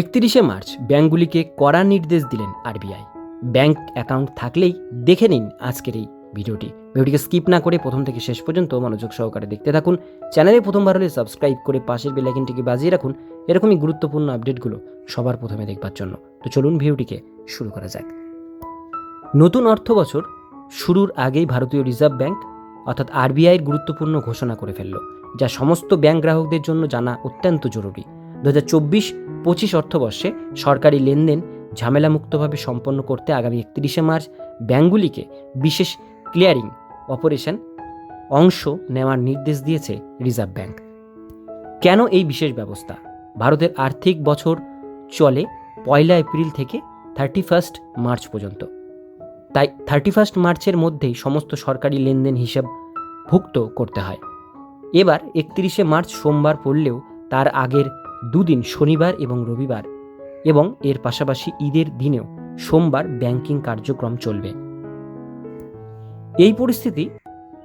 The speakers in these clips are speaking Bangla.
একত্রিশে মার্চ ব্যাঙ্কগুলিকে কড়া নির্দেশ দিলেন আরবিআই। ব্যাংক অ্যাকাউন্ট থাকলেই দেখে নিন আজকের এই ভিডিওটি। ভিডিওটিকে স্কিপ না করে প্রথম থেকে শেষ পর্যন্ত মনোযোগ সহকারে দেখতে থাকুন। চ্যানেলে প্রথমবার হলে সাবস্ক্রাইব করে পাশের বেলাইকিনটিকে বাজিয়ে রাখুন। এরকমই গুরুত্বপূর্ণ আপডেটগুলো সবার প্রথমে দেখবার জন্য। তো চলুন ভিডিওটিকে শুরু করা যাক। নতুন অর্থ বছর শুরুর আগেই ভারতীয় রিজার্ভ ব্যাংক অর্থাৎ আরবিআইয়ের গুরুত্বপূর্ণ ঘোষণা করে ফেলল, যা সমস্ত ব্যাংক গ্রাহকদের জন্য জানা অত্যন্ত জরুরি। দু হাজার চব্বিশ পঁচিশ অর্থবর্ষে সরকারি লেনদেন ঝামেলামুক্তভাবে সম্পন্ন করতে আগামী একত্রিশে মার্চ ব্যাঙ্কগুলিকে বিশেষ ক্লিয়ারিং অপারেশন অংশ নেওয়ার নির্দেশ দিয়েছে রিজার্ভ ব্যাংক কেন এই বিশেষ ব্যবস্থা? ভারতের আর্থিক বছর চলে পয়লা এপ্রিল থেকে থার্টি ফার্স্ট মার্চ পর্যন্ত। তাই থার্টি ফার্স্ট মার্চের মধ্যেই সমস্ত সরকারি লেনদেন হিসাব ভুক্ত করতে হয়। এবার একত্রিশে মার্চ সোমবার পড়লেও তার আগের দুদিন শনিবার এবং রবিবার এবং এর পাশাপাশি ঈদের দিনেও সোমবার ব্যাংকিং কার্যক্রম চলবে। এই পরিস্থিতি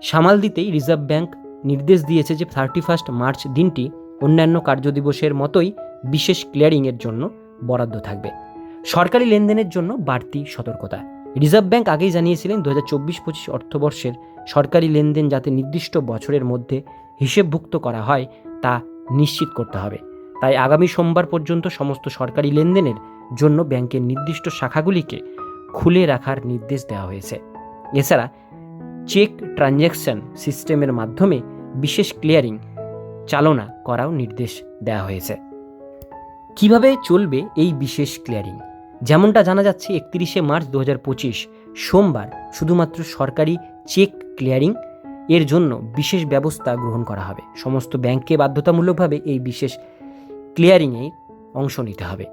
সামাল দিতেই রিজার্ভ ব্যাংক নির্দেশ দিয়েছে যে থার্টি ফার্স্ট মার্চ দিনটি অন্যান্য কার্যদিবসের মতোই বিশেষ ক্লিয়ারিংয়ের জন্য বরাদ্দ থাকবে। সরকারি লেনদেনের জন্য বাড়তি সতর্কতা। রিজার্ভ ব্যাংক আগেই জানিয়েছিলেন দু হাজার চব্বিশ পঁচিশ অর্থবর্ষের সরকারি লেনদেন যাতে নির্দিষ্ট বছরের মধ্যে হিসেবভুক্ত করা হয় তা নিশ্চিত করতে হবে। তাই আগামী সোমবার পর্যন্ত সমস্ত সরকারি লেনদেনের জন্য ব্যাংকের নির্দিষ্ট শাখাগুলিকে খুলে রাখার নির্দেশ দেওয়া হয়েছে। এছাড়া চেক ট্রানজ্যাকশন সিস্টেমের মাধ্যমে বিশেষ ক্লিয়ারিং চালনা করাও নির্দেশ দেওয়া হয়েছে। কীভাবে চলবে এই বিশেষ ক্লিয়ারিং? যেমনটা জানা যাচ্ছে, একত্রিশে মার্চ দু হাজার পঁচিশ সোমবার শুধুমাত্র সরকারি চেক ক্লিয়ারিং এর জন্য বিশেষ ব্যবস্থা গ্রহণ করা হবে। সমস্ত ব্যাংককে বাধ্যতামূলকভাবে এই বিশেষ ক্লিয়ারিংয়ে অংশ নিতে হবে।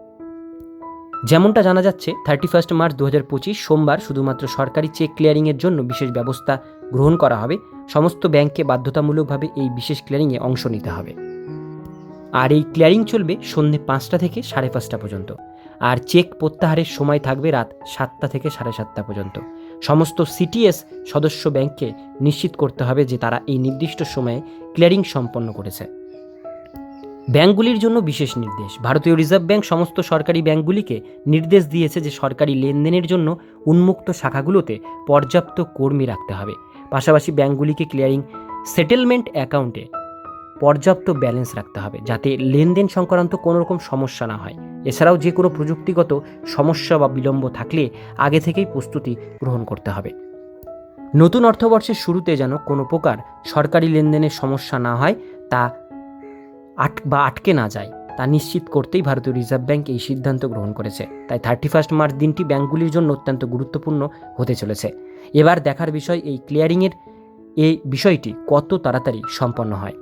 যেমনটা জানা যাচ্ছে থার্টি ফার্স্ট মার্চ দু হাজার পঁচিশ সোমবার শুধুমাত্র সরকারি চেক ক্লিয়ারিংয়ের জন্য বিশেষ ব্যবস্থা গ্রহণ করা হবে। সমস্ত ব্যাংককে বাধ্যতামূলকভাবে এই বিশেষ ক্লিয়ারিংয়ে অংশ নিতে হবে। আর এই ক্লিয়ারিং চলবে সন্ধ্যে পাঁচটা থেকে সাড়ে পাঁচটা পর্যন্ত। আর চেক প্রত্যাহারের সময় থাকবে রাত সাতটা থেকে সাড়ে সাতটা পর্যন্ত। সমস্ত সিটিএস সদস্য ব্যাংককে নিশ্চিত করতে হবে যে তারা এই নির্দিষ্ট সময়ে ক্লিয়ারিং সম্পন্ন করেছে। ব্যাংকগুলির জন্য বিশেষ নির্দেশ। ভারতীয় রিজার্ভ ব্যাংক সমস্ত সরকারি ব্যাংকগুলিকে নির্দেশ দিয়েছে যে সরকারি লেনদেনের জন্য উন্মুক্ত শাখাগুলোতে পর্যাপ্ত কর্মী রাখতে হবে। পাশাপাশি ব্যাংকগুলিকে ক্লিয়ারিং সেটেলমেন্ট অ্যাকাউন্টে পর্যাপ্ত ব্যালেন্স রাখতে হবে, যাতে লেনদেন সংক্রান্ত কোনো রকম সমস্যা না হয়। এছাড়াও যে কোনো প্রযুক্তিগত সমস্যা বা বিলম্ব থাকলে আগে থেকেই প্রস্তুতি গ্রহণ করতে হবে। নতুন অর্থবর্ষের শুরুতে যেন কোনো প্রকার সরকারি লেনদেনের সমস্যা না হয়, তা আট বা আটকে না যায়, তা নিশ্চিত করতেই ভারতীয় রিজার্ভ ব্যাংক এই সিদ্ধান্ত গ্রহণ করেছে। তাই থার্টি ফার্স্ট মার্চ দিনটি ব্যাংকগুলির জন্য অত্যন্ত গুরুত্বপূর্ণ হতে চলেছে। এবার দেখার বিষয় এই ক্লিয়ারিংয়ের এই বিষয়টি কত তাড়াতাড়ি সম্পন্ন হয়।